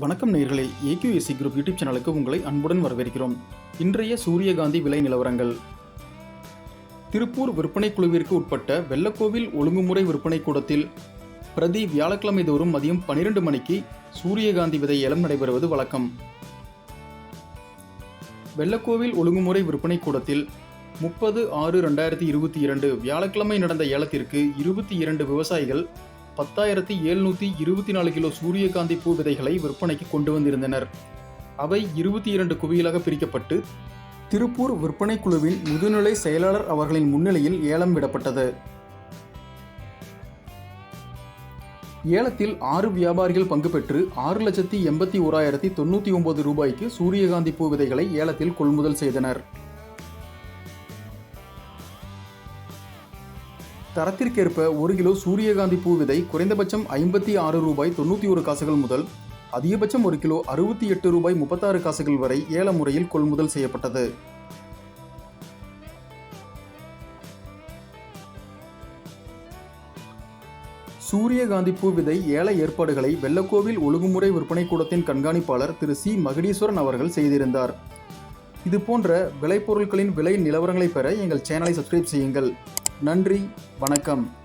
வணக்கம் நேர்களே. AQSC group YouTube சேனலுக்கு உங்களை அன்புடன் வரவேற்கிறோம். இன்றைய சூரியகாந்தி விலை நிலவரங்கள். திருப்பூர் விற்பனை குழுவிற்கு உட்பட்ட வெள்ளக்கோவில் ஒழுங்குமுறை விற்பனை கூடத்தில் பிரதி வியாழக்கிழமை தோறும் மதியம் பனிரெண்டு மணிக்கு சூரியகாந்தி விதை ஏலம் நடைபெறுவது வழக்கம். வெள்ளக்கோவில் ஒழுங்குமுறை விற்பனை கூடத்தில் முப்பது ஆறு ரெண்டாயிரத்தி இருபத்தி இரண்டு வியாழக்கிழமை நடந்த ஏலத்திற்கு இருபத்தி இரண்டு விவசாயிகள் பத்தாயிரத்தி எழுநூற்றி இருபத்தி நாலு கிலோ சூரியகாந்தி பூ விதைகளை விற்பனைக்கு கொண்டு வந்திருந்தனர். அவை இருபத்தி இரண்டு குவியலாக பிரிக்கப்பட்டு திருப்பூர் விற்பனை குழுவின் முதுநிலை செயலாளர் அவர்களின் முன்னிலையில் ஏலம் விடப்பட்டது. ஏலத்தில் ஆறு வியாபாரிகள் பங்கு பெற்று ஆறு லட்சத்தி எண்பத்தி ஓராயிரத்தி தொண்ணூற்றி ஒன்பது ரூபாய்க்கு சூரியகாந்தி பூ விதைகளை ஏலத்தில் கொள்முதல் செய்தனர். தரத்திற்கேற்ப ஒரு கிலோ சூரியகாந்தி பூ விதை குறைந்தபட்சம் ஐம்பத்தி ஆறு ரூபாய் தொண்ணூற்றி ஒரு காசுகள் முதல் அதிகபட்சம் ஒரு கிலோ அறுபத்தி எட்டு ரூபாய் முப்பத்தாறு காசுகள் வரை ஏல முறையில் கொள்முதல் செய்யப்பட்டது. சூரியகாந்தி பூ விதை ஏல ஏற்பாடுகளை வெள்ளக்கோவில் ஒழுங்குமுறை விற்பனை கூடத்தின் கண்காணிப்பாளர் திரு சி. மகுடீஸ்வரன் அவர்கள் செய்திருந்தார். இது போன்ற விளைபொருட்களின் விலை நிலவரங்களை பெற எங்கள் சேனலை சப்ஸ்கிரைப் செய்யுங்கள். நன்றி வணக்கம்.